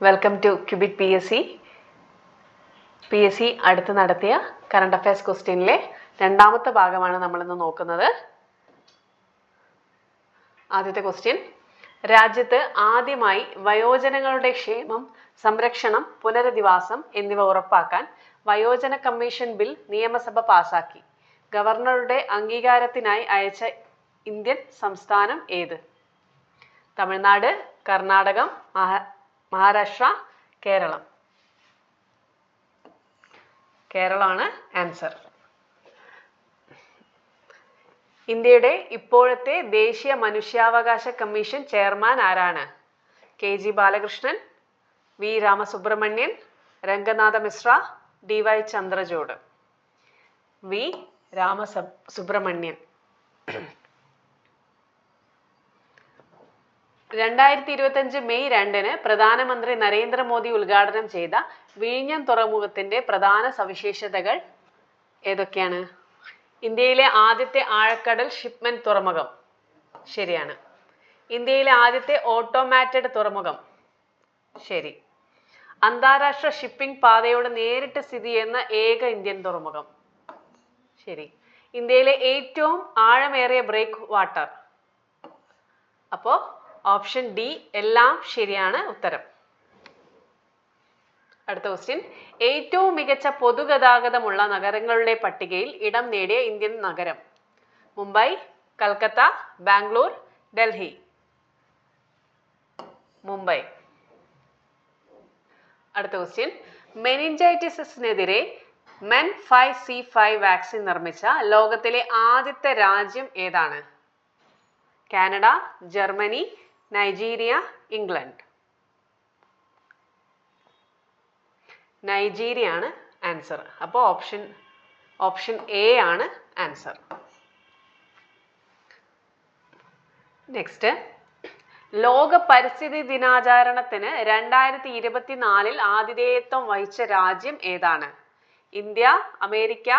Welcome to cubic P S C P S C അടുത്ത് നടത്തിയ current affairs ക്വസ്റ്റ്യനിലെ രണ്ടാമത്തെ ഭാഗമാണ് നമ്മളിന്ന് നോക്കുന്നത്. ആദ്യത്തെ ക്വസ്റ്റ്യൻ രാജ്യത്ത് ആദ്യമായി വയോജനങ്ങളുടെ ക്ഷേമം സംരക്ഷണം പുനരധിവാസം എന്നിവ ഉറപ്പാക്കാൻ വയോജന കമ്മീഷൻ ബിൽ നിയമസഭ പാസാക്കി. ഗവർണറുടെ അംഗീകാരത്തിനായി അയച്ച ഇന്ത്യൻ സംസ്ഥാനം ഏത്? തമിഴ്നാട് കർണാടകം മഹാരാഷ്ട്ര കേരളം. കേരളമാണ് ആൻസർ ഇന്ത്യയുടെ ഇപ്പോഴത്തെ ദേശീയ മനുഷ്യാവകാശ കമ്മീഷൻ ചെയർമാൻ ആരാണ്? K G Balakrishnan V Ramasubramanian Ranganath Misra D Y Chandrachud. V Ramasubramanian. രണ്ടായിരത്തി ഇരുപത്തഞ്ച് മെയ് രണ്ടിന് പ്രധാനമന്ത്രി നരേന്ദ്രമോദി ഉദ്ഘാടനം ചെയ്ത വിഴിഞ്ഞം തുറമുഖത്തിന്റെ പ്രധാന സവിശേഷതകൾ ഏതൊക്കെയാണ്? ഇന്ത്യയിലെ ആദ്യത്തെ ആഴക്കടൽ ഷിപ്മെന്റ് തുറമുഖം. ശരിയാണ്. ഇന്ത്യയിലെ ആദ്യത്തെ ഓട്ടോമാറ്റഡ് തുറമുഖം. ശരി. അന്താരാഷ്ട്ര ഷിപ്പിംഗ് പാതയോട് നേരിട്ട് സ്ഥിതി ചെയ്യുന്ന ഏക ഇന്ത്യൻ തുറമുഖം. ശരി. ഇന്ത്യയിലെ ഏറ്റവും ആഴമേറിയ ബ്രേക്ക് വാട്ടർ അപ്പോ ഓപ്ഷൻ ഡി എല്ലാം ശരിയാണ് ഉത്തരം. അടുത്ത ക്വസ്റ്റ്യൻ ഏറ്റവും മികച്ച പൊതുഗതാഗതമുള്ള നഗരങ്ങളുടെ പട്ടികയിൽ ഇടം നേടിയ ഇന്ത്യൻ നഗരം മുംബൈ കൽക്കത്ത ബാംഗ്ലൂർ ഡൽഹി. മുംബൈ. അടുത്ത question മെനിഞ്ചൈറ്റിസിനെതിരെ men five C five vaccine നിർമ്മിച്ച ലോകത്തിലെ ആദ്യത്തെ രാജ്യം ഏതാണ്? Canada Germany Nigeria England. Nigeria ആണ് ആൻസർ അപ്പോൾ ഓപ്ഷൻ ഓപ്ഷൻ എ ആണ് ആൻസർ നെക്സ്റ്റ് ലോക പരിസ്ഥിതി ദിനാചരണത്തിന് രണ്ടായിരത്തി ഇരുപത്തിനാലിൽ ആതിഥേയത്വം വഹിച്ച രാജ്യം ഏതാണ്? India America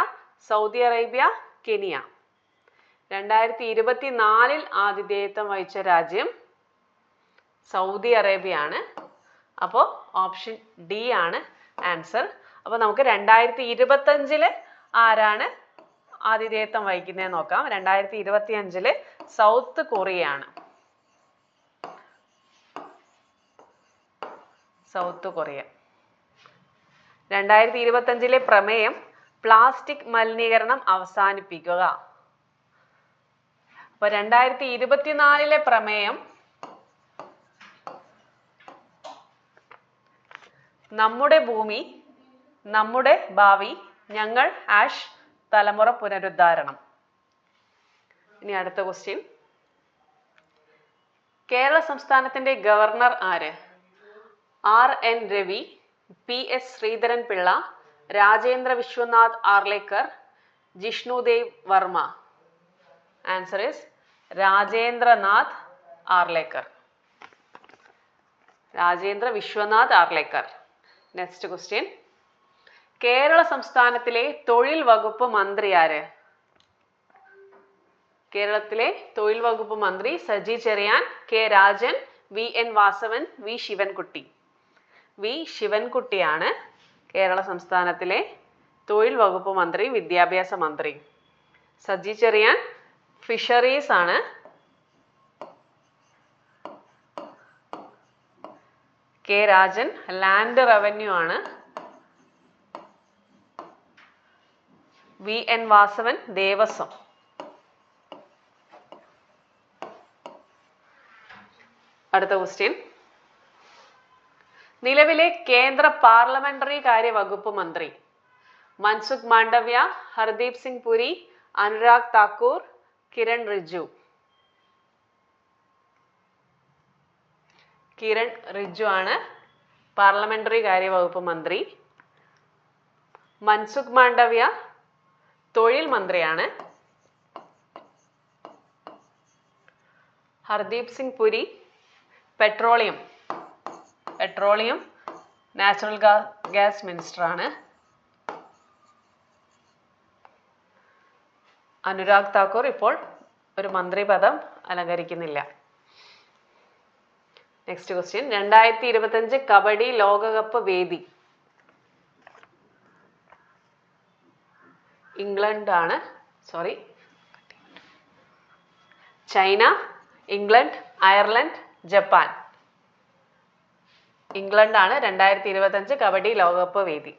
Saudi Arabia Kenya. രണ്ടായിരത്തി ഇരുപത്തിനാലിൽ ആതിഥേയത്വം വഹിച്ച രാജ്യം സൗദി അറേബ്യ ആണ് അപ്പോൾ ഓപ്ഷൻ ഡി ആണ് ആൻസർ അപ്പോൾ നമുക്ക് രണ്ടായിരത്തി ഇരുപത്തഞ്ചിൽ ആരാണ് ആതിഥേയത്വം വഹിക്കുന്നത് നോക്കാം. രണ്ടായിരത്തി ഇരുപത്തി അഞ്ചിൽ സൗത്ത് കൊറിയ ആണ് സൗത്ത് കൊറിയ. രണ്ടായിരത്തി ഇരുപത്തഞ്ചിലെ പ്രമേയം പ്ലാസ്റ്റിക് മലിനീകരണം അവസാനിപ്പിക്കുക. അപ്പൊ രണ്ടായിരത്തി ഇരുപത്തിനാലിലെ പ്രമേയം നമ്മുടെ ഭൂമി നമ്മുടെ ഭാവി ഞങ്ങൾ ആഷ് തലമുറ പുനരുദ്ധാരണം. ഇനി അടുത്ത ക്വസ്റ്റ്യൻ കേരള സംസ്ഥാനത്തിന്റെ ഗവർണർ ആര്? R. N. Ravi P. S. Sreedharan Pillai Rajendra Vishwanath Arlekar Jishnu Dev Varma. Answer is Rajendranath Arlekar. Rajendra Vishwanath Arlekar. Next question Kerala സംസ്ഥാനത്തിലെ തൊഴിൽ വകുപ്പ് മന്ത്രി ആര്? കേരളത്തിലെ തൊഴിൽ വകുപ്പ് മന്ത്രി Saji Cherian K Rajan V N Vasavan V Sivankutty. V ശിവൻകുട്ടിയാണ് Kerala സംസ്ഥാനത്തിലെ തൊഴിൽ വകുപ്പ് മന്ത്രി വിദ്യാഭ്യാസ മന്ത്രി. സജി ചെറിയാൻ ഫിഷറീസ് ആണ് കെ രാജൻ ലാൻഡ് റവന്യൂ ആണ്. V N Vasavan Devaswom. അടുത്ത ക്വസ്റ്റ്യൻ നിലവിലെ കേന്ദ്ര പാർലമെന്ററി കാര്യ വകുപ്പ് മന്ത്രി മൻസുഖ് മാണ്ഡവ്യ ഹർദീപ് സിംഗ് പുരി അനുരാഗ് താക്കൂർ കിരൺ റിജു. കിരൺ റിജു ആണ്. പാർലമെന്ററി കാര്യ വകുപ്പ് മന്ത്രി. മൻസുഖ് മാണ്ഡവ്യ തൊഴിൽ മന്ത്രിയാണ്. Hardeep Singh Puri petroleum. Petroleum natural gas minister ആണ്. അനുരാഗ് താക്കൂർ ഇപ്പോൾ ഒരു മന്ത്രി പദം അലങ്കരിക്കുന്നില്ല. നെക്സ്റ്റ് ക്വസ്റ്റ്യൻ രണ്ടായിരത്തി ഇരുപത്തഞ്ച് കബഡി ലോകകപ്പ് വേദി. ഇംഗ്ലണ്ട് ആണ് sorry China England Ireland Japan. England ആണ് രണ്ടായിരത്തി ഇരുപത്തഞ്ച് കബഡി ലോകകപ്പ് വേദി.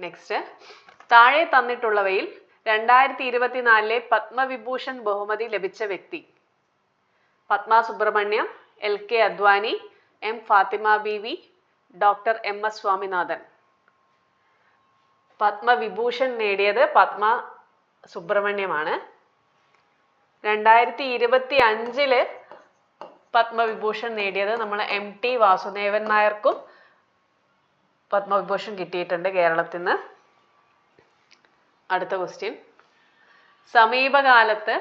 നെക്സ്റ്റ് താഴെ തന്നിട്ടുള്ളവയിൽ രണ്ടായിരത്തി ഇരുപത്തിനാലിലെ പത്മവിഭൂഷൺ ബഹുമതി ലഭിച്ച വ്യക്തി. Padma Subrahmanyam L K Advani M Fathima Beevi doctor M S Swaminathan. Padma Vibhushan നേടിയത് പത്മ സുബ്രഹ്മണ്യമാണ്. രണ്ടായിരത്തി ഇരുപത്തി അഞ്ചിൽ പത്മവിഭൂഷൺ നേടിയത് നമ്മൾ എം ടി വാസുദേവൻ നായർക്കും പത്മവിഭൂഷൺ കിട്ടിയിട്ടുണ്ട് കേരളത്തിൽ നിന്ന് അടുത്ത ക്വസ്റ്റ്യൻ സമീപകാലത്ത്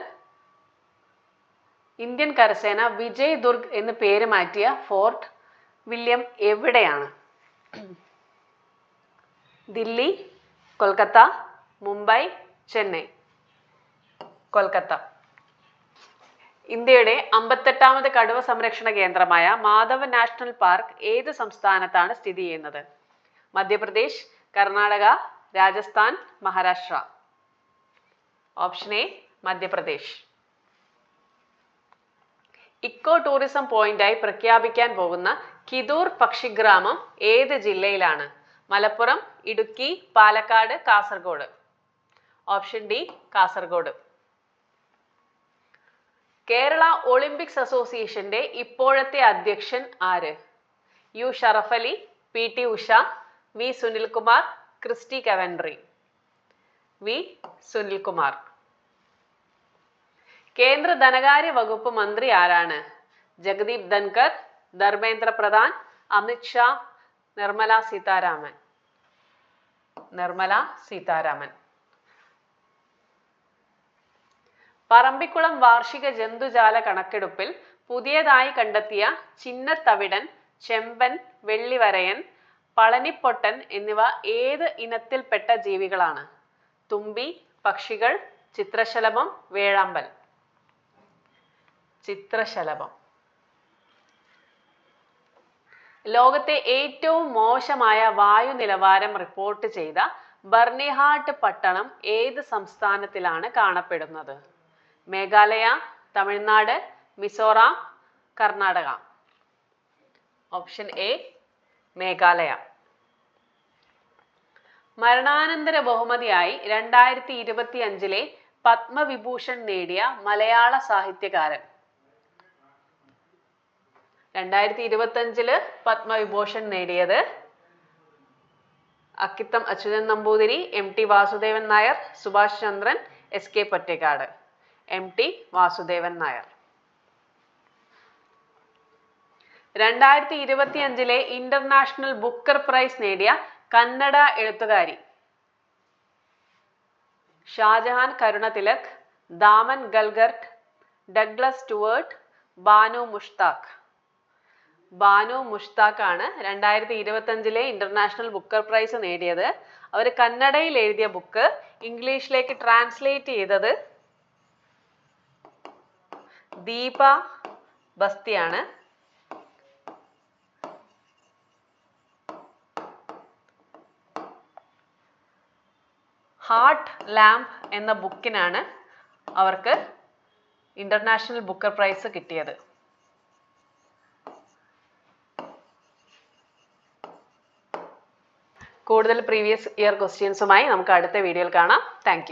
ഇന്ത്യൻ കരസേന വിജയ് ദുർഗ് എന്ന് പേര് മാറ്റിയ ഫോർട്ട് വില്യം എവിടെയാണ്? ദില്ലി കൊൽക്കത്ത മുംബൈ ചെന്നൈ. കൊൽക്കത്ത. ഇന്ത്യയുടെ അമ്പത്തെട്ടാമത് കടുവ സംരക്ഷണ കേന്ദ്രമായ മാധവ നാഷണൽ പാർക്ക് ഏത് സംസ്ഥാനത്താണ് സ്ഥിതി ചെയ്യുന്നത്? Madhya Pradesh Karnataka Rajasthan Maharashtra. Option A Madhya Pradesh. Eco tourism പോയിന്റായി പ്രഖ്യാപിക്കാൻ പോകുന്ന കിദൂർ പക്ഷിഗ്രാമം ഏത് ജില്ലയിലാണ്? Malappuram Idukki Palakkad Kasaragod. Option D Kasaragod. Kerala Olympics അസോസിയേഷന്റെ ഇപ്പോഴത്തെ അധ്യക്ഷൻ ആര്? U Sharafali P T Usha V Sunil Kumar Kirsty Coventry. V Sunil Kumar. കേന്ദ്ര ധനകാര്യ വകുപ്പ് മന്ത്രി ആരാണ്? ജഗദീപ് ധൻകർ ധർമ്മേന്ദ്ര പ്രധാൻ അമിത് ഷാ നിർമ്മല സീതാരാമൻ. നിർമ്മല സീതാരാമൻ. പറമ്പിക്കുളം വാർഷിക ജന്തുജാല കണക്കെടുപ്പിൽ പുതിയതായി കണ്ടെത്തിയ ചിന്നത്തവിടൻ ചെമ്പൻ വെള്ളിവരയൻ പളനിപ്പൊട്ടൻ എന്നിവ ഏത് ഇനത്തിൽപ്പെട്ട ജീവികളാണ്? തുമ്പി പക്ഷികൾ ചിത്രശലഭം വേഴാമ്പൽ. ചിത്രശലഭം. ലോകത്തെ ഏറ്റവും മോശമായ വായു നിലവാരം റിപ്പോർട്ട് ചെയ്ത ബർണിഹാട്ട് പട്ടണം ഏത് സംസ്ഥാനത്തിലാണ് കാണപ്പെടുന്നത്? Meghalaya Tamil Nadu Mizoram Karnataka. Option A Meghalaya. മരണാനന്തര ബഹുമതിയായി രണ്ടായിരത്തി ഇരുപത്തി അഞ്ചിലെ പത്മവിഭൂഷൺ നേടിയ മലയാള സാഹിത്യകാരൻ രണ്ടായിരത്തി ഇരുപത്തഞ്ചിൽ പത്മവിഭൂഷൺ നേടിയത് Akkitham Achuthan Namboothiri M T Vasudevan Nair Subhash Chandran S K Pottekkatt M T Vasudevan Nair. രണ്ടായിരത്തി ഇരുപത്തി അഞ്ചിലെ ഇന്റർനാഷണൽ ബുക്കർ പ്രൈസ് നേടിയ കന്നഡ എഴുത്തുകാരി Shahjahan Karuna Tilak Damon Galgut Douglas Stuart Banu Mushtaq. Banu മുഷ്താഖാണ് രണ്ടായിരത്തി ഇരുപത്തഞ്ചിലെ ഇന്റർനാഷണൽ ബുക്കർ പ്രൈസ് നേടിയത്. അവർ കന്നഡയിൽ എഴുതിയ book. ഇംഗ്ലീഷിലേക്ക് ട്രാൻസ്ലേറ്റ് ചെയ്തത് ദീപ ബസ്തിയാണ്. ഹാർട്ട് ലാംപ് എന്ന ബുക്കിനാണ് അവർക്ക് ഇന്റർനാഷണൽ ബുക്കർ പ്രൈസ് കിട്ടിയത്. കൂടുതൽ പ്രീവിയസ് ഇയർ ക്വസ്റ്റ്യൻസുമായി നമുക്ക് അടുത്ത വീഡിയോയിൽ കാണാം. താങ്ക്